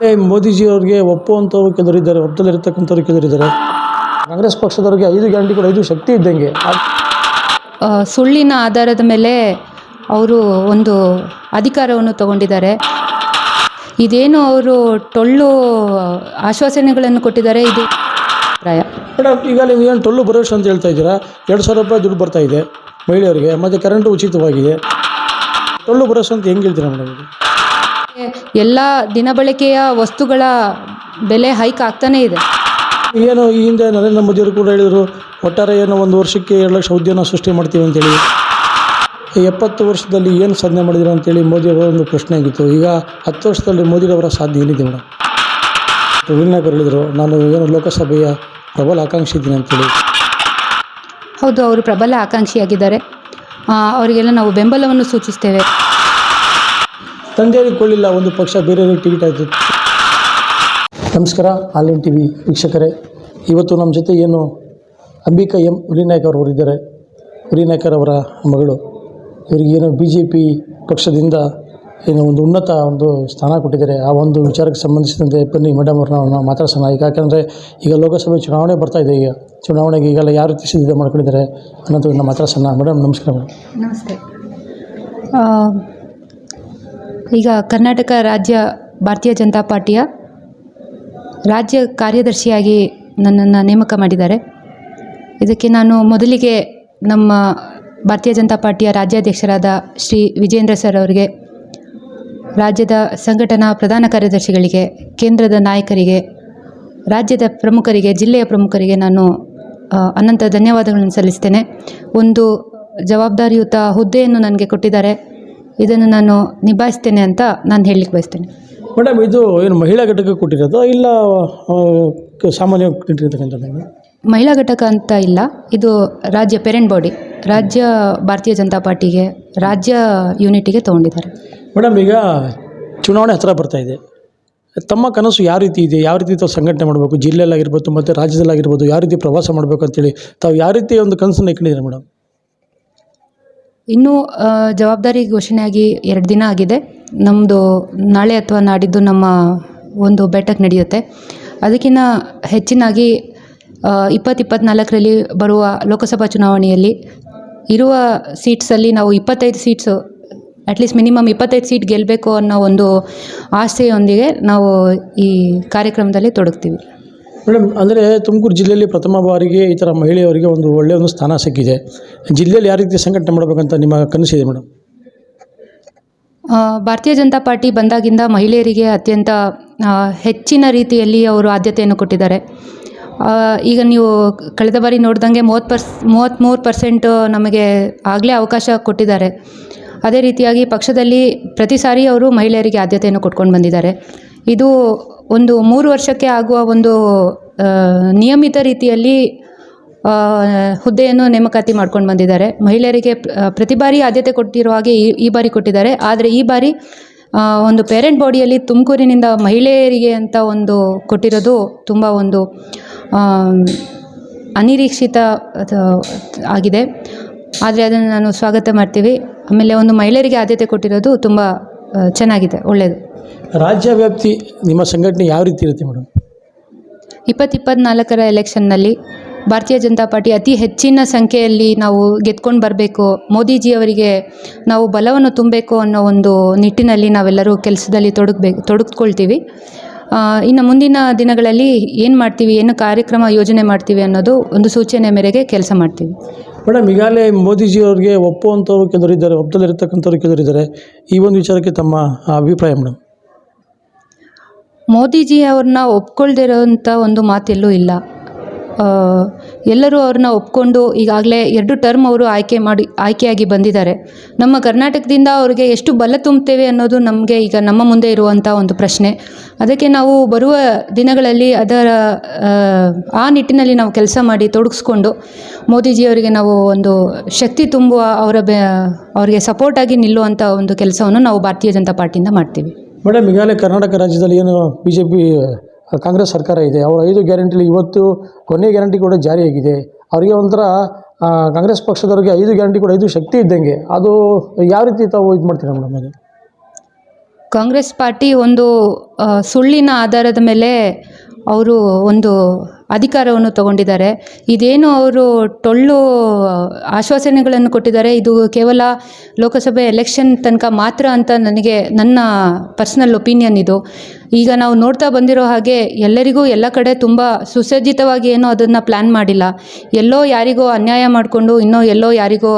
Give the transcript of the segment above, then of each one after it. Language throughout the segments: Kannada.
ಏ, ಮೋದಿಜಿಯವ್ರಿಗೆ ಒಪ್ಪುವಂಥವ್ರು ಕೆಲವರಿದ್ದಾರೆ ಒಪ್ಪದಲ್ಲಿರ್ತಕ್ಕಂಥವ್ರು ಕೆಲವರಿದ್ದಾರೆ ಕಾಂಗ್ರೆಸ್ ಪಕ್ಷದವ್ರಿಗೆ ಐದು ಗ್ಯಾರಂಟಿ ಕೂಡ ಐದು ಶಕ್ತಿ ಇದ್ದಂಗೆ. ಸುಳ್ಳಿನ ಆಧಾರದ ಮೇಲೆ ಅವರು ಒಂದು ಅಧಿಕಾರವನ್ನು ತಗೊಂಡಿದ್ದಾರೆ. ಇದೇನು ಅವರು ಟೊಳ್ಳು ಆಶ್ವಾಸನೆಗಳನ್ನು ಕೊಟ್ಟಿದ್ದಾರೆ ಇದು ಅಭಿಪ್ರಾಯ. ಮೇಡಮ್ ಈಗ ನೀವು ಏನು ಟೊಳ್ಳು ಭರವಸೆ ಅಂತ ಹೇಳ್ತಾ ಇದ್ದೀರಾ? ಎರಡು ಸಾವಿರ ರೂಪಾಯಿ ದುಡ್ಡು ಬರ್ತಾ ಇದೆ ಮಹಿಳೆಯರಿಗೆ ಮತ್ತು ಕರೆಂಟು ಉಚಿತವಾಗಿದೆ. ಟೊಳ್ಳು ಭರವಸೆ ಅಂತ ಹೆಂಗೆ ಹೇಳ್ತೀರಾ ಮೇಡಮ್ ಇದು ಎಲ್ಲ ದಿನಬಳಕೆಯ ವಸ್ತುಗಳ ಬೆಲೆ ಹೈಕ್ ಆಗ್ತಾನೇ ಇದೆ. ಏನು ಈ ಹಿಂದೆ ನರೇಂದ್ರ ಮೋದಿಯವರು ಕೂಡ ಹೇಳಿದರು ಒಟ್ಟಾರೆ ಏನು ಒಂದು ವರ್ಷಕ್ಕೆ ಎರಡು ಲಕ್ಷ ಉದ್ಯೋಗ ಸೃಷ್ಟಿ ಮಾಡ್ತೀವಿ ಅಂತೇಳಿ. ಎಪ್ಪತ್ತು ವರ್ಷದಲ್ಲಿ ಏನು ಸಾಧನೆ ಮಾಡಿದ್ರು ಅಂತೇಳಿ ಮೋದಿಯವರ ಒಂದು ಪ್ರಶ್ನೆ ಆಗಿತ್ತು. ಈಗ ಹತ್ತು ವರ್ಷದಲ್ಲಿ ಮೋದಿಯವರ ಸಾಧ್ಯ ಏನಿದೆ ಮೇಡಮ್ ಅವರು ಹೇಳಿದರು ನಾನು ಏನು ಲೋಕಸಭೆಯ ಪ್ರಬಲ ಆಕಾಂಕ್ಷಿ ಇದ್ದೀನಿ ಅಂತೇಳಿ. ಹೌದು ಅವರು ಪ್ರಬಲ ಆಕಾಂಕ್ಷಿಯಾಗಿದ್ದಾರೆ. ಅವರಿಗೆಲ್ಲ ನಾವು ಬೆಂಬಲವನ್ನು ಸೂಚಿಸ್ತೇವೆ. ತಂದೆಯರಿಗೆ ಕೊಳ್ಳಿಲ್ಲ ಒಂದು ಪಕ್ಷ ಬೇರೆಯವ್ರಿಗೆ ಟಿಕೆಟ್ ಆಯಿತು. ನಮಸ್ಕಾರ, ಆನ್ಲೈನ್ ಟಿ ವಿ ವೀಕ್ಷಕರೇ. ಇವತ್ತು ನಮ್ಮ ಜೊತೆ ಏನು ಅಂಬಿಕಾ ಎಂ ಹುಲಿನಾಯ್ಕ ಹುಲಿನಾಯ್ಕರ್ ಅವರ ಮಗಳು. ಇವರಿಗೆ ಏನು ಬಿ ಜೆ ಪಿ ಪಕ್ಷದಿಂದ ಏನು ಒಂದು ಉನ್ನತ ಒಂದು ಸ್ಥಾನ ಕೊಟ್ಟಿದ್ದಾರೆ. ಆ ಒಂದು ವಿಚಾರಕ್ಕೆ ಸಂಬಂಧಿಸಿದಂತೆ ಬನ್ನಿ ಮೇಡಮ್ ಅವ್ರನ್ನ ಮಾತಾಡ್ಸೋಣ. ಈಗ ಯಾಕಂದರೆ ಈಗ ಲೋಕಸಭೆ ಚುನಾವಣೆ ಬರ್ತಾ ಇದೆ ಈಗ. ಚುನಾವಣೆಗೆ ಈಗೆಲ್ಲ ಯಾರು ರೀತಿ ಸಿದ್ಧತೆ ಮಾಡ್ಕೊಂಡಿದ್ದಾರೆ ಅನ್ನೋದನ್ನ ಮಾತಾಡ್ಸೋಣ. ಮೇಡಮ್ ನಮಸ್ಕಾರ ಮೇಡಮ್ ನಮಸ್ತೆ. ಈಗ ಕರ್ನಾಟಕ ರಾಜ್ಯ ಭಾರತೀಯ ಜನತಾ ಪಾರ್ಟಿಯ ರಾಜ್ಯ ಕಾರ್ಯದರ್ಶಿಯಾಗಿ ನನ್ನನ್ನು ನೇಮಕ ಮಾಡಿದ್ದಾರೆ. ಇದಕ್ಕೆ ನಾನು ಮೊದಲಿಗೆ ನಮ್ಮ ಭಾರತೀಯ ಜನತಾ ಪಾರ್ಟಿಯ ರಾಜ್ಯಾಧ್ಯಕ್ಷರಾದ ಶ್ರೀ ವಿಜೇಂದ್ರ ಸರ್ ಅವರಿಗೆ, ರಾಜ್ಯದ ಸಂಘಟನಾ ಪ್ರಧಾನ ಕಾರ್ಯದರ್ಶಿಗಳಿಗೆ, ಕೇಂದ್ರದ ನಾಯಕರಿಗೆ, ರಾಜ್ಯದ ಪ್ರಮುಖರಿಗೆ, ಜಿಲ್ಲೆಯ ಪ್ರಮುಖರಿಗೆ ನಾನು ಅನಂತ ಧನ್ಯವಾದಗಳನ್ನು ಸಲ್ಲಿಸ್ತೇನೆ. ಒಂದು ಜವಾಬ್ದಾರಿಯುತ ಹುದ್ದೆಯನ್ನು ನನಗೆ ಕೊಟ್ಟಿದ್ದಾರೆ. ಇದನ್ನು ನಾನು ನಿಭಾಯಿಸ್ತೇನೆ ಅಂತ ನಾನು ಹೇಳಲಿಕ್ಕೆ ಬಯಸ್ತೇನೆ. ಮೇಡಮ್ ಇದು ಏನು ಮಹಿಳಾ ಘಟಕ ಕೊಟ್ಟಿರೋದು ಇಲ್ಲ ಸಾಮಾನ್ಯವಾಗಿ ಕೊಟ್ಟಿರ್ತಕ್ಕಂಥದ್ದು ಮಹಿಳಾ ಘಟಕ ಅಂತ ಇಲ್ಲ ಇದು ರಾಜ್ಯ ಪೇರೆಂಟ್ ಬಾಡಿ ರಾಜ್ಯ ಭಾರತೀಯ ಜನತಾ ಪಾರ್ಟಿಗೆ ರಾಜ್ಯ ಯೂನಿಟಿಗೆ ತಗೊಂಡಿದ್ದಾರೆ. ಮೇಡಮ್ ಈಗ ಚುನಾವಣೆ ಹತ್ತಿರ ಬರ್ತಾ ಇದೆ. ತಮ್ಮ ಕನಸು ಯಾವ ರೀತಿ ಇದೆ? ಯಾವ ರೀತಿ ತಾವು ಸಂಘಟನೆ ಮಾಡಬೇಕು? ಜಿಲ್ಲೆಯಲ್ಲಾಗಿರ್ಬೋದು ಮತ್ತು ರಾಜ್ಯದಲ್ಲಾಗಿರ್ಬೋದು ಯಾವ ರೀತಿ ಪ್ರವಾಸ ಮಾಡಬೇಕು ಅಂತೇಳಿ ತಾವು ಯಾವ ರೀತಿ ಒಂದು ಕನಸನ್ನು ಇಟ್ಕೊಂಡಿದ್ದೀರಾ ಮೇಡಮ್ ಇನ್ನೂ ಜವಾಬ್ದಾರಿ ಘೋಷಣೆಯಾಗಿ ಎರಡು ದಿನ ಆಗಿದೆ. ನಮ್ಮದು ನಾಳೆ ಅಥವಾ ನಾಡಿದ್ದು ನಮ್ಮ ಒಂದು ಬೆಟ್ಟಕ್ಕೆ ನಡೆಯುತ್ತೆ. ಅದಕ್ಕಿಂತ ಹೆಚ್ಚಿನಾಗಿ ಇಪ್ಪತ್ತು ಇಪ್ಪತ್ತ್ನಾಲ್ಕರಲ್ಲಿ ಬರುವ ಲೋಕಸಭಾ ಚುನಾವಣೆಯಲ್ಲಿ ಇರುವ ಸೀಟ್ಸಲ್ಲಿ ನಾವು ಇಪ್ಪತ್ತೈದು ಸೀಟ್ಸು ಅಟ್ಲೀಸ್ಟ್ ಮಿನಿಮಮ್ ಇಪ್ಪತ್ತೈದು ಸೀಟ್ ಗೆಲ್ಲಬೇಕು ಅನ್ನೋ ಒಂದು ಆಸೆಯೊಂದಿಗೆ ನಾವು ಈ ಕಾರ್ಯಕ್ರಮದಲ್ಲಿ ತೊಡಗ್ತೀವಿ. ಮೇಡಮ್, ಅಂದರೆ ತುಮಕೂರು ಜಿಲ್ಲೆಯಲ್ಲಿ ಪ್ರಥಮ ಬಾರಿಗೆ ಈ ಥರ ಮಹಿಳೆಯರಿಗೆ ಒಂದು ಒಳ್ಳೆಯ ಒಂದು ಸ್ಥಾನ ಸಿಕ್ಕಿದೆ. ಜಿಲ್ಲೆಯಲ್ಲಿ ಯಾವ ರೀತಿ ಸಂಘಟನೆ ಮಾಡಬೇಕಂತ ನಿಮ್ಮ ಕನಸಿದೆ ಮೇಡಮ್? ಭಾರತೀಯ ಜನತಾ ಪಾರ್ಟಿ ಬಂದಾಗಿಂದ ಮಹಿಳೆಯರಿಗೆ ಅತ್ಯಂತ ಹೆಚ್ಚಿನ ರೀತಿಯಲ್ಲಿ ಅವರು ಆದ್ಯತೆಯನ್ನು ಕೊಟ್ಟಿದ್ದಾರೆ. ಈಗ ನೀವು ಕಳೆದ ಬಾರಿ ನೋಡ್ದಂಗೆ ಮೂವತ್ತು ಪರ್ಸ್, ಮೂವತ್ತ್ಮೂರು ಪರ್ಸೆಂಟ್ ನಮಗೆ ಆಗಲೇ ಅವಕಾಶ ಕೊಟ್ಟಿದ್ದಾರೆ. ಅದೇ ರೀತಿಯಾಗಿ ಪಕ್ಷದಲ್ಲಿ ಪ್ರತಿ ಸಾರಿ ಅವರು ಮಹಿಳೆಯರಿಗೆ ಆದ್ಯತೆಯನ್ನು ಕೊಟ್ಕೊಂಡು ಬಂದಿದ್ದಾರೆ. ಇದು ಒಂದು ಮೂರು ವರ್ಷಕ್ಕೆ ಆಗುವ ಒಂದು ನಿಯಮಿತ ರೀತಿಯಲ್ಲಿ ಹುದ್ದೆಯನ್ನು ನೇಮಕಾತಿ ಮಾಡ್ಕೊಂಡು ಬಂದಿದ್ದಾರೆ. ಮಹಿಳೆಯರಿಗೆ ಪ್ರತಿ ಬಾರಿ ಆದ್ಯತೆ ಕೊಟ್ಟಿರುವ ಹಾಗೆ ಈ ಈ ಬಾರಿ ಕೊಟ್ಟಿದ್ದಾರೆ. ಆದರೆ ಈ ಬಾರಿ ಒಂದು ಪೇರೆಂಟ್ ಬಾಡಿಯಲ್ಲಿ ತುಮಕೂರಿನಿಂದ ಮಹಿಳೆಯರಿಗೆ ಅಂತ ಒಂದು ಕೊಟ್ಟಿರೋದು ತುಂಬ ಒಂದು ಅನಿರೀಕ್ಷಿತ ಆಗಿದೆ. ಆದರೆ ಅದನ್ನು ನಾನು ಸ್ವಾಗತ ಮಾಡ್ತೀವಿ. ಆಮೇಲೆ ಒಂದು ಮಹಿಳೆಯರಿಗೆ ಆದ್ಯತೆ ಕೊಟ್ಟಿರೋದು ತುಂಬ ಚೆನ್ನಾಗಿದೆ ಒಳ್ಳೆಯದು ರಾಜ್ಯ ವ್ಯಾಪ್ತಿ ನಿಮ್ಮ ಸಂಘಟನೆ ಯಾವ ರೀತಿ ಇರುತ್ತೆ ಮೇಡಮ್? ಇಪ್ಪತ್ತು ಇಪ್ಪತ್ನಾಲ್ಕರ ಎಲೆಕ್ಷನ್ನಲ್ಲಿ ಭಾರತೀಯ ಜನತಾ ಪಾರ್ಟಿ ಅತಿ ಹೆಚ್ಚಿನ ಸಂಖ್ಯೆಯಲ್ಲಿ ನಾವು ಗೆದ್ಕೊಂಡು ಬರಬೇಕು ಮೋದಿಜಿಯವರಿಗೆ ನಾವು ಬಲವನ್ನು ತುಂಬಬೇಕು ಅನ್ನೋ ಒಂದು ನಿಟ್ಟಿನಲ್ಲಿ ನಾವೆಲ್ಲರೂ ಕೆಲಸದಲ್ಲಿ ತೊಡಗಬೇಕು ತೊಡಗಿಸ್ಕೊಳ್ತೀವಿ ಆ, ಇನ್ನು ಮುಂದಿನ ದಿನಗಳಲ್ಲಿ ಏನು ಮಾಡ್ತೀವಿ ಏನು ಕಾರ್ಯಕ್ರಮ ಯೋಜನೆ ಮಾಡ್ತೀವಿ ಅನ್ನೋದು ಒಂದು ಸೂಚನೆ ಮೇರೆಗೆ ಕೆಲಸ ಮಾಡ್ತೀವಿ. ಮೇಡಮ್ ಈಗಾಗಲೇ ಮೋದಿಜಿಯವ್ರಿಗೆ ಒಪ್ಪುವಂಥವ್ರು ಕೆಲವರು ಇದ್ದಾರೆ ಒಪ್ಪದಲ್ಲಿರ್ತಕ್ಕಂಥವ್ರು ಕೆಲವರು ಇದ್ದಾರೆ. ಈ ಒಂದು ವಿಚಾರಕ್ಕೆ ತಮ್ಮ ಅಭಿಪ್ರಾಯ ಮೇಡಮ್? ಮೋದಿಜಿ ಅವ್ರನ್ನ ಒಪ್ಕೊಳ್ದಿರೋಂಥ ಒಂದು ಮಾತೆಲ್ಲೂ ಇಲ್ಲ. ಎಲ್ಲರೂ ಅವ್ರನ್ನ ಒಪ್ಕೊಂಡು ಈಗಾಗಲೇ ಎರಡು ಟರ್ಮ್ ಅವರು ಆಯ್ಕೆ ಮಾಡಿ ಆಯ್ಕೆಯಾಗಿ ಬಂದಿದ್ದಾರೆ. ನಮ್ಮ ಕರ್ನಾಟಕದಿಂದ ಅವ್ರಿಗೆ ಎಷ್ಟು ಬಲ ತುಂಬುತ್ತೇವೆ ಅನ್ನೋದು ನಮಗೆ ಈಗ ನಮ್ಮ ಮುಂದೆ ಇರುವಂಥ ಒಂದು ಪ್ರಶ್ನೆ. ಅದಕ್ಕೆ ನಾವು ಬರುವ ದಿನಗಳಲ್ಲಿ ಅದರ ಆ, ನಿಟ್ಟಿನಲ್ಲಿ ನಾವು ಕೆಲಸ ಮಾಡಿ ತೊಡಗಿಸ್ಕೊಂಡು ಮೋದಿಜಿಯವರಿಗೆ ನಾವು ಒಂದು ಶಕ್ತಿ ತುಂಬುವ ಅವರ ಬೆ ಅವರಿಗೆ ಸಪೋರ್ಟಾಗಿ ನಿಲ್ಲುವಂಥ ಒಂದು ಕೆಲಸವನ್ನು ನಾವು ಭಾರತೀಯ ಜನತಾ ಪಾರ್ಟಿಯಿಂದ ಮಾಡ್ತೀವಿ. ಮೇಡಮ್ ಈಗಾಗಲೇ ಕರ್ನಾಟಕ ರಾಜ್ಯದಲ್ಲಿ ಏನು ಬಿ ಜೆ ಪಿ ಕಾಂಗ್ರೆಸ್ ಸರ್ಕಾರ ಇದೆ. ಅವರ ಐದು ಗ್ಯಾರಂಟಿಲಿ ಇವತ್ತು ಕೊನೆಯ ಗ್ಯಾರಂಟಿ ಕೂಡ ಜಾರಿಯಾಗಿದೆ. ಅವರಿಗೆ ಒಂಥರ ಕಾಂಗ್ರೆಸ್ ಪಕ್ಷದವರಿಗೆ ಐದು ಗ್ಯಾರಂಟಿ ಕೂಡ, ಐದು ಶಕ್ತಿ ಇದ್ದಂಗೆ. ಅದು ಯಾವ ರೀತಿ ತಾವು ಇದು ಮಾಡ್ತೀರಾ ಮೇಡಮ್ ಅದು? ಕಾಂಗ್ರೆಸ್ ಪಾರ್ಟಿ ಒಂದು ಸುಳ್ಳಿನ ಆಧಾರದ ಮೇಲೆ ಅವರು ಒಂದು ಅಧಿಕಾರವನ್ನು ತಗೊಂಡಿದ್ದಾರೆ. ಇದೇನು ಅವರು ಟೊಳ್ಳು ಆಶ್ವಾಸನೆಗಳನ್ನು ಕೊಟ್ಟಿದ್ದಾರೆ? ಇದು ಕೇವಲ ಲೋಕಸಭೆ ಎಲೆಕ್ಷನ್ ತನಕ ಮಾತ್ರ ಅಂತ ನನಗೆ, ನನ್ನ ಪರ್ಸ್ನಲ್ ಒಪಿನಿಯನ್ ಇದು. ಈಗ ನಾವು ನೋಡ್ತಾ ಬಂದಿರೋ ಹಾಗೆ ಎಲ್ಲರಿಗೂ ಎಲ್ಲ ಕಡೆ ತುಂಬ ಸುಸಜ್ಜಿತವಾಗಿ ಏನೋ ಅದನ್ನು ಪ್ಲ್ಯಾನ್ ಮಾಡಿಲ್ಲ. ಎಲ್ಲೋ ಯಾರಿಗೋ ಅನ್ಯಾಯ ಮಾಡಿಕೊಂಡು, ಇನ್ನೂ ಎಲ್ಲೋ ಯಾರಿಗೋ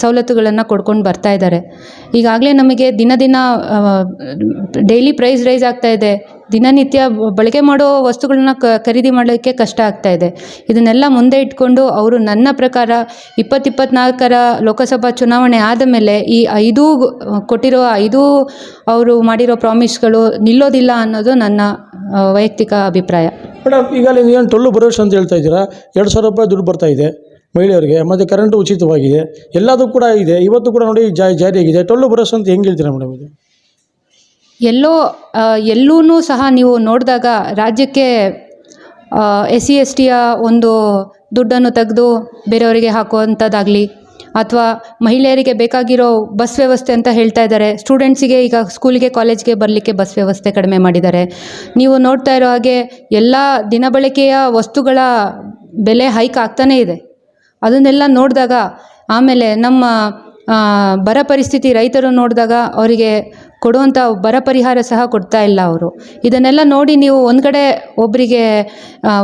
ಸವಲತ್ತುಗಳನ್ನು ಕೊಡ್ಕೊಂಡು ಬರ್ತಾ ಇದ್ದಾರೆ. ಈಗಾಗಲೇ ನಮಗೆ ದಿನ ದಿನ ಡೈಲಿ ಪ್ರೈಸ್ ರೈಸ್ ಆಗ್ತಾ ಇದೆ. ದಿನನಿತ್ಯ ಬಳಕೆ ಮಾಡೋ ವಸ್ತುಗಳನ್ನ ಕ, ಖರೀದಿ ಮಾಡೋಕ್ಕೆ ಕಷ್ಟ ಆಗ್ತಾ ಇದೆ. ಇದನ್ನೆಲ್ಲ ಮುಂದೆ ಇಟ್ಕೊಂಡು ಅವರು ನನ್ನ ಪ್ರಕಾರ ಇಪ್ಪತ್ತಿಪ್ಪತ್ನಾಲ್ಕರ ಲೋಕಸಭಾ ಚುನಾವಣೆ ಆದ ಮೇಲೆ ಈ ಐದೂ ಕೊಟ್ಟಿರೋ ಐದೂ ಅವರು ಮಾಡಿರೋ ಪ್ರಾಮಿಸ್ಗಳು ನಿಲ್ಲೋದಿಲ್ಲ ಅನ್ನೋದು ನನ್ನ ವೈಯಕ್ತಿಕ ಅಭಿಪ್ರಾಯ. ಮೇಡಮ್ ಈಗ ಏನು ಟೊಳ್ಳು ಭರವಸೆ ಅಂತ ಹೇಳ್ತಾ ಇದ್ದೀರಾ? ಎರಡು ಸಾವಿರ ರೂಪಾಯಿ ದುಡ್ಡು ಬರ್ತಾ ಇದೆ. ಮಹಿಳೆಯರಿಗೆ, ಮತ್ತು ಕರೆಂಟು ಉಚಿತವಾಗಿದೆ, ಎಲ್ಲದೂ ಕೂಡ ಇದೆ. ಇವತ್ತು ಕೂಡ ನೋಡಿ, ಜಾ, ಜಾರಿಯಾಗಿದೆ. ಟೊಳ್ಳು ಭರವಸೆ ಅಂತ ಹೆಂಗೆ ಹೇಳ್ತೀರಾ ಮೇಡಮ್ ಇದು? ಎಲ್ಲೋ ಎಲ್ಲೂ ಸಹ ನೀವು ನೋಡಿದಾಗ ರಾಜ್ಯಕ್ಕೆ ಎಸ್ ಸಿ ಎಸ್ ಟಿಯ ಒಂದು ದುಡ್ಡನ್ನು ತೆಗೆದು ಬೇರೆಯವರಿಗೆ ಹಾಕುವಂಥದ್ದಾಗಲಿ, ಅಥವಾ ಮಹಿಳೆಯರಿಗೆ ಬೇಕಾಗಿರೋ ಬಸ್ ವ್ಯವಸ್ಥೆ ಅಂತ ಹೇಳ್ತಾ ಇದ್ದಾರೆ. ಸ್ಟೂಡೆಂಟ್ಸಿಗೆ ಈಗ ಸ್ಕೂಲಿಗೆ, ಕಾಲೇಜ್ಗೆ ಬರಲಿಕ್ಕೆ ಬಸ್ ವ್ಯವಸ್ಥೆ ಕಡಿಮೆ ಮಾಡಿದ್ದಾರೆ. ನೀವು ನೋಡ್ತಾ ಇರೋ ಹಾಗೆ ಎಲ್ಲ ದಿನಬಳಕೆಯ ವಸ್ತುಗಳ ಬೆಲೆ ಹೈಕ್ ಆಗ್ತಾನೇ ಇದೆ. ಅದನ್ನೆಲ್ಲ ನೋಡಿದಾಗ ಆಮೇಲೆ ನಮ್ಮ ಬರ ಪರಿಸ್ಥಿತಿ ರೈತರು ನೋಡಿದಾಗ ಅವರಿಗೆ ಕೊಡುವಂಥ ಬರ ಪರಿಹಾರ ಸಹ ಕೊಡ್ತಾ ಇಲ್ಲ ಅವರು. ಇದನ್ನೆಲ್ಲ ನೋಡಿ ನೀವು ಒಂದು ಕಡೆ ಒಬ್ಬರಿಗೆ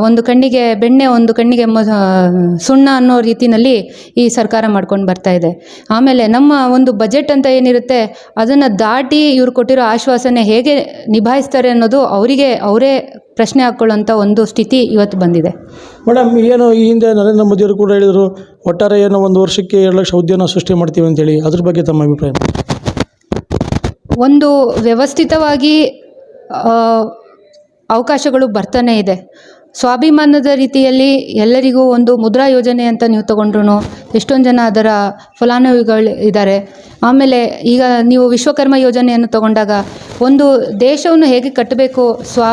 ಒಂದು ಕಣ್ಣಿಗೆ ಬೆಣ್ಣೆ, ಒಂದು ಕಣ್ಣಿಗೆ ಸುಣ್ಣ ಅನ್ನೋ ರೀತಿಯಲ್ಲಿ ಈ ಸರ್ಕಾರ ಮಾಡ್ಕೊಂಡು ಬರ್ತಾ ಇದೆ. ಆಮೇಲೆ ನಮ್ಮ ಒಂದು ಬಜೆಟ್ ಅಂತ ಏನಿರುತ್ತೆ, ಅದನ್ನು ದಾಟಿ ಇವ್ರು ಕೊಟ್ಟಿರೋ ಆಶ್ವಾಸನೆ ಹೇಗೆ ನಿಭಾಯಿಸ್ತಾರೆ ಅನ್ನೋದು ಅವರಿಗೆ, ಅವರೇ ಪ್ರಶ್ನೆ ಹಾಕ್ಕೊಳ್ಳೋಂಥ ಒಂದು ಸ್ಥಿತಿ ಇವತ್ತು ಬಂದಿದೆ. ಮೇಡಮ್, ಏನು ಈ ಹಿಂದೆ ನರೇಂದ್ರ ಮೋದಿಯವರು ಕೂಡ ಹೇಳಿದರು, ಒಟ್ಟಾರೆ ಏನೋ ಒಂದು ವರ್ಷಕ್ಕೆ ಎರಡು ಲಕ್ಷ ಉದ್ಯೋಗ ಸೃಷ್ಟಿ ಮಾಡ್ತೀವಿ ಅಂತೇಳಿ. ಅದ್ರ ಬಗ್ಗೆ ತಮ್ಮ ಅಭಿಪ್ರಾಯ ಒಂದು ವ್ಯವಸ್ಥಿತವಾಗಿ ಅವಕಾಶಗಳು ಬರ್ತಾನೆ ಇದೆ. ಸ್ವಾಭಿಮಾನದ ರೀತಿಯಲ್ಲಿ ಎಲ್ಲರಿಗೂ ಒಂದು ಮುದ್ರಾ ಯೋಜನೆ ಅಂತ ನೀವು ತಗೊಂಡ್ರು ಎಷ್ಟೊಂದು ಜನ ಅದರ ಫಲಾನುಭವಿಗಳು ಇದ್ದಾರೆ ಆಮೇಲೆ ಈಗ ನೀವು ವಿಶ್ವಕರ್ಮ ಯೋಜನೆಯನ್ನು ತಗೊಂಡಾಗ, ಒಂದು ದೇಶವನ್ನು ಹೇಗೆ ಕಟ್ಟಬೇಕು, ಸ್ವ,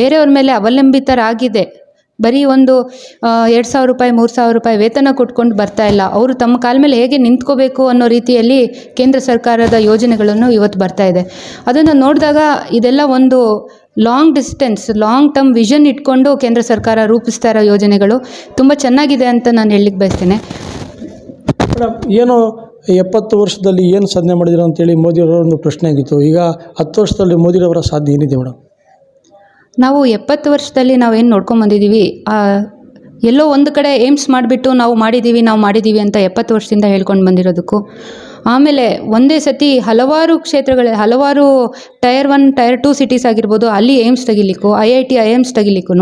ಬೇರೆಯವ್ರ ಮೇಲೆ ಅವಲಂಬಿತರಾಗಿದೆ. ಬರೀ ಒಂದು ಎರಡು ಸಾವಿರ ರೂಪಾಯಿ, ಮೂರು ಸಾವಿರ ರೂಪಾಯಿ ವೇತನ ಕೊಟ್ಕೊಂಡು ಬರ್ತಾ ಇಲ್ಲ. ಅವರು ತಮ್ಮ ಕಾಲ ಮೇಲೆ ಹೇಗೆ ನಿಂತ್ಕೋಬೇಕು ಅನ್ನೋ ರೀತಿಯಲ್ಲಿ ಕೇಂದ್ರ ಸರ್ಕಾರದ ಯೋಜನೆಗಳನ್ನು ಇವತ್ತು ಬರ್ತಾ ಇದೆ. ಅದನ್ನು ನೋಡಿದಾಗ ಇದೆಲ್ಲ ಒಂದು long distance long term vision ಇಟ್ಕೊಂಡು ಕೇಂದ್ರ ಸರ್ಕಾರ ರೂಪಿಸ್ತಾ ಇರೋ ಯೋಜನೆಗಳು ತುಂಬ ಚೆನ್ನಾಗಿದೆ ಅಂತ ನಾನು ಹೇಳಲಿಕ್ಕೆ ಬಯಸ್ತೇನೆ. ಮೇಡಮ್, ಏನು ಎಪ್ಪತ್ತು ವರ್ಷದಲ್ಲಿ ಏನು ಸಾಧನೆ ಮಾಡಿದ್ರು ಅಂತೇಳಿ ಮೋದಿಯವರ ಒಂದು ಪ್ರಶ್ನೆ ಆಗಿತ್ತು. ಈಗ ಹತ್ತು ವರ್ಷದಲ್ಲಿ ಮೋದಿರವರ ಸಾಧನೆ ಏನಿದೆ ಮೇಡಮ್? ನಾವು ಎಪ್ಪತ್ತು ವರ್ಷದಲ್ಲಿ ನಾವೇನು ನೋಡ್ಕೊಂಡು ಬಂದಿದ್ದೀವಿ ಎಲ್ಲೋ ಒಂದು ಕಡೆ ಏಮ್ಸ್ ಮಾಡಿಬಿಟ್ಟು ನಾವು ಮಾಡಿದ್ದೀವಿ ನಾವು ಮಾಡಿದ್ದೀವಿ ಅಂತ ಎಪ್ಪತ್ತು ವರ್ಷದಿಂದ ಹೇಳ್ಕೊಂಡು ಬಂದಿರೋದಕ್ಕೂ ಆಮೇಲೆ ಒಂದೇ ಸತಿ ಹಲವಾರು ಕ್ಷೇತ್ರಗಳ ಹಲವಾರು tier one tier two cities ಆಗಿರ್ಬೋದು, ಅಲ್ಲಿ AIIMS ತೆಗಿಲಿಕ್ಕೂ I I T I AIIMS ತೆಗಿಲಿಕ್ಕೂ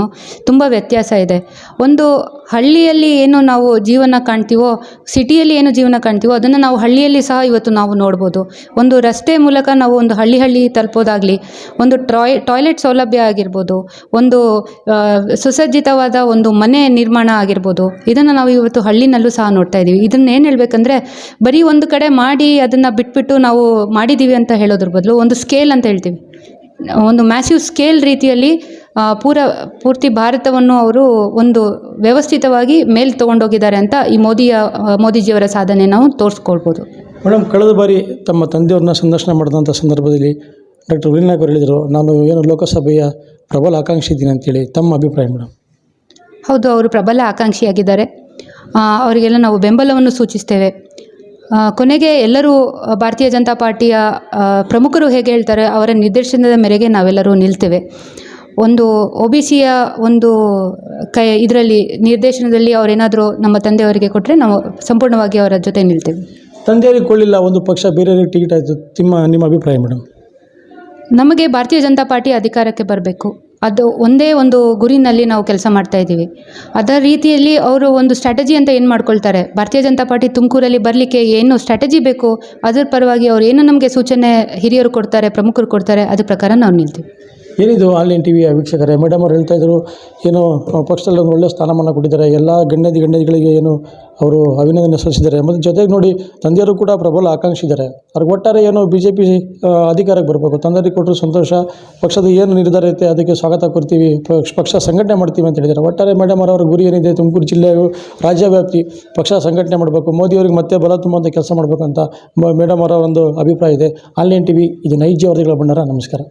ತುಂಬ ವ್ಯತ್ಯಾಸ ಇದೆ. ಒಂದು ಹಳ್ಳಿಯಲ್ಲಿ ಏನು ನಾವು ಜೀವನ ಕಾಣ್ತೀವೋ ಸಿಟಿಯಲ್ಲಿ ಏನು ಜೀವನ ಕಾಣ್ತೀವೋ, ಅದನ್ನು ನಾವು ಹಳ್ಳಿಯಲ್ಲಿ ಸಹ ಇವತ್ತು ನಾವು ನೋಡ್ಬೋದು. ಒಂದು ರಸ್ತೆ ಮೂಲಕ ನಾವು ಒಂದು ಹಳ್ಳಿ ಹಳ್ಳಿ ತಲುಪೋದಾಗಲಿ, ಒಂದು ಟ್ರಾಯ್ ಟಾಯ್ಲೆಟ್ ಸೌಲಭ್ಯ ಆಗಿರ್ಬೋದು, ಒಂದು ಸುಸಜ್ಜಿತವಾದ ಒಂದು ಮನೆ ನಿರ್ಮಾಣ ಆಗಿರ್ಬೋದು, ಇದನ್ನು ನಾವು ಇವತ್ತು ಹಳ್ಳಿನಲ್ಲೂ ಸಹ ನೋಡ್ತಾ ಇದ್ದೀವಿ ಇದನ್ನ ಏನು ಹೇಳಬೇಕಂದ್ರೆ, ಬರೀ ಒಂದು ಕಡೆ ಮಾಡಿ ಅದನ್ನು ಬಿಟ್ಬಿಟ್ಟು ನಾವು ಮಾಡಿದ್ದೀವಿ ಅಂತ ಹೇಳೋದ್ರ ಬದಲು ಒಂದು ಸ್ಕೇಲ್ ಅಂತ ಹೇಳ್ತೀವಿ. ಒಂದು ಮ್ಯಾಸಿವ್ ಸ್ಕೇಲ್ ರೀತಿಯಲ್ಲಿ ಪೂರ ಪೂರ್ತಿ ಭಾರತವನ್ನು ಅವರು ಒಂದು ವ್ಯವಸ್ಥಿತವಾಗಿ ಮೇಲ್ ತೊಗೊಂಡೋಗಿದ್ದಾರೆ ಅಂತ ಈ ಮೋದಿಯ ಮೋದಿಜಿಯವರ ಸಾಧನೆ ನಾವು ತೋರಿಸ್ಕೊಳ್ಬೋದು. ಮೇಡಮ್ ಕಳೆದ ಬಾರಿ ತಮ್ಮ ತಂದೆಯವ್ರನ್ನ ಸಂದರ್ಶನ ಮಾಡಿದಂಥ ಸಂದರ್ಭದಲ್ಲಿ ಡಾಕ್ಟರ್ ವಿನಾಯಕ್ ಅವರು ಹೇಳಿದರು ನಾನು ಏನು ಲೋಕಸಭೆಯ ಪ್ರಬಲ ಆಕಾಂಕ್ಷಿ ಇದ್ದೀನಿ ಅಂತೇಳಿ. ತಮ್ಮ ಅಭಿಪ್ರಾಯ ಮೇಡಮ್? ಹೌದು ಅವರು ಪ್ರಬಲ ಆಕಾಂಕ್ಷಿಯಾಗಿದ್ದಾರೆ. ಅವರಿಗೆಲ್ಲ ನಾವು ಬೆಂಬಲವನ್ನು ಸೂಚಿಸ್ತೇವೆ. ಕೊನೆಗೆ ಎಲ್ಲರೂ ಭಾರತೀಯ ಜನತಾ ಪಾರ್ಟಿಯ ಪ್ರಮುಖರು ಹೇಗೆ ಹೇಳ್ತಾರೆ ಅವರ ನಿರ್ದೇಶನದ ಮೇರೆಗೆ ನಾವೆಲ್ಲರೂ ನಿಲ್ತೇವೆ. ಒಂದು ಒ ಬಿ ಸಿಯ ಒಂದು ಕೈ ಇದರಲ್ಲಿ ನಿರ್ದೇಶನದಲ್ಲಿ ಅವರೇನಾದರೂ ನಮ್ಮ ತಂದೆಯವರಿಗೆ ಕೊಟ್ಟರೆ ನಾವು ಸಂಪೂರ್ಣವಾಗಿ ಅವರ ಜೊತೆ ನಿಲ್ತೇವೆ. ತಂದೆಯವರಿಗೆ ಕೊಳ್ಳಿಲ್ಲ ಒಂದು ಪಕ್ಷ ಬೇರೆ ಟಿಕೆಟ್ ಆಯಿತು ನಿಮ್ಮ ನಿಮ್ಮ ಅಭಿಪ್ರಾಯ ಮೇಡಮ್? ನಮಗೆ ಭಾರತೀಯ ಜನತಾ ಪಾರ್ಟಿ ಅಧಿಕಾರಕ್ಕೆ ಬರಬೇಕು. ಅದು ಒಂದೇ ಒಂದು ಗುರಿನಲ್ಲಿ ನಾವು ಕೆಲಸ ಮಾಡ್ತಾ ಇದ್ದೀವಿ. ಅದರ ರೀತಿಯಲ್ಲಿ ಅವರು ಒಂದು ಸ್ಟ್ರಾಟಜಿ ಅಂತ ಏನು ಮಾಡ್ಕೊಳ್ತಾರೆ? ಭಾರತೀಯ ಜನತಾ ಪಾರ್ಟಿ ತುಮಕೂರಲ್ಲಿ ಬರಲಿಕ್ಕೆ ಏನು ಸ್ಟ್ರಾಟಜಿ ಬೇಕು? ಅದರ ಪರವಾಗಿ ಅವ್ರು ಏನು ನಮಗೆ ಸೂಚನೆ ಹಿರಿಯರು ಕೊಡ್ತಾರೆ, ಪ್ರಮುಖರು ಕೊಡ್ತಾರೆ, ಅದ್ರ ಪ್ರಕಾರ ನಾವು ನಿಲ್ತೀವಿ ಏನಿದು ಆನ್ಲೈನ್ ಟಿ ವಿಯ ವೀಕ್ಷಕರೇ? ಮೇಡಮ್ ಅವ್ರು ಹೇಳ್ತಾ ಇದ್ರು, ಏನು ಪಕ್ಷದಲ್ಲಿ ಒಂದು ಒಳ್ಳೆಯ ಸ್ಥಾನಮಾನ ಕೊಟ್ಟಿದ್ದಾರೆ. ಎಲ್ಲ ಗಣ್ಯದ ಗಣ್ಯಗಳಿಗೆ ಏನು ಅವರು ಅಭಿನಂದನೆ ಸಲ್ಲಿಸಿದ್ದಾರೆ. ಮತ್ತು ಜೊತೆಗೆ ನೋಡಿ, ತಂದೆಯವರು ಕೂಡ ಪ್ರಬಲ ಆಕಾಂಕ್ಷಿದ್ದಾರೆ. ಅವ್ರಿಗೆ ಒಟ್ಟಾರೆ ಏನು ಬಿ ಜೆ ಪಿ ಅಧಿಕಾರಕ್ಕೆ ಬರಬೇಕು. ತಂದೆಯರಿಗೆ ಕೊಟ್ಟರು ಸಂತೋಷ. ಪಕ್ಷದ ಏನು ನಿರ್ಧಾರ ಇರುತ್ತೆ ಅದಕ್ಕೆ ಸ್ವಾಗತ ಕೊಡ್ತೀವಿ ಪಕ್ಷ ಪಕ್ಷ ಸಂಘಟನೆ ಮಾಡ್ತೀವಿ ಅಂತ ಹೇಳಿದ್ದಾರೆ. ಒಟ್ಟಾರೆ ಮೇಡಮ್ ಅವರ ಗುರಿ ಏನಿದೆ, ತುಮಕೂರು ಜಿಲ್ಲೆ ರಾಜ್ಯ ವ್ಯಾಪ್ತಿ ಪಕ್ಷ ಸಂಘಟನೆ ಮಾಡಬೇಕು. ಮೋದಿಯವ್ರಿಗೆ ಮತ್ತೆ ಬಲ ತುಂಬುವಂಥ ಕೆಲಸ ಮಾಡಬೇಕಂತ ಮೇಡಮ್ ಅವರ ಒಂದು ಅಭಿಪ್ರಾಯ ಇದೆ. ಆನ್ಲೈನ್ ಟಿ ವಿ ಇದು ನೈಜ ವರದಿಗಳ ನಮಸ್ಕಾರ.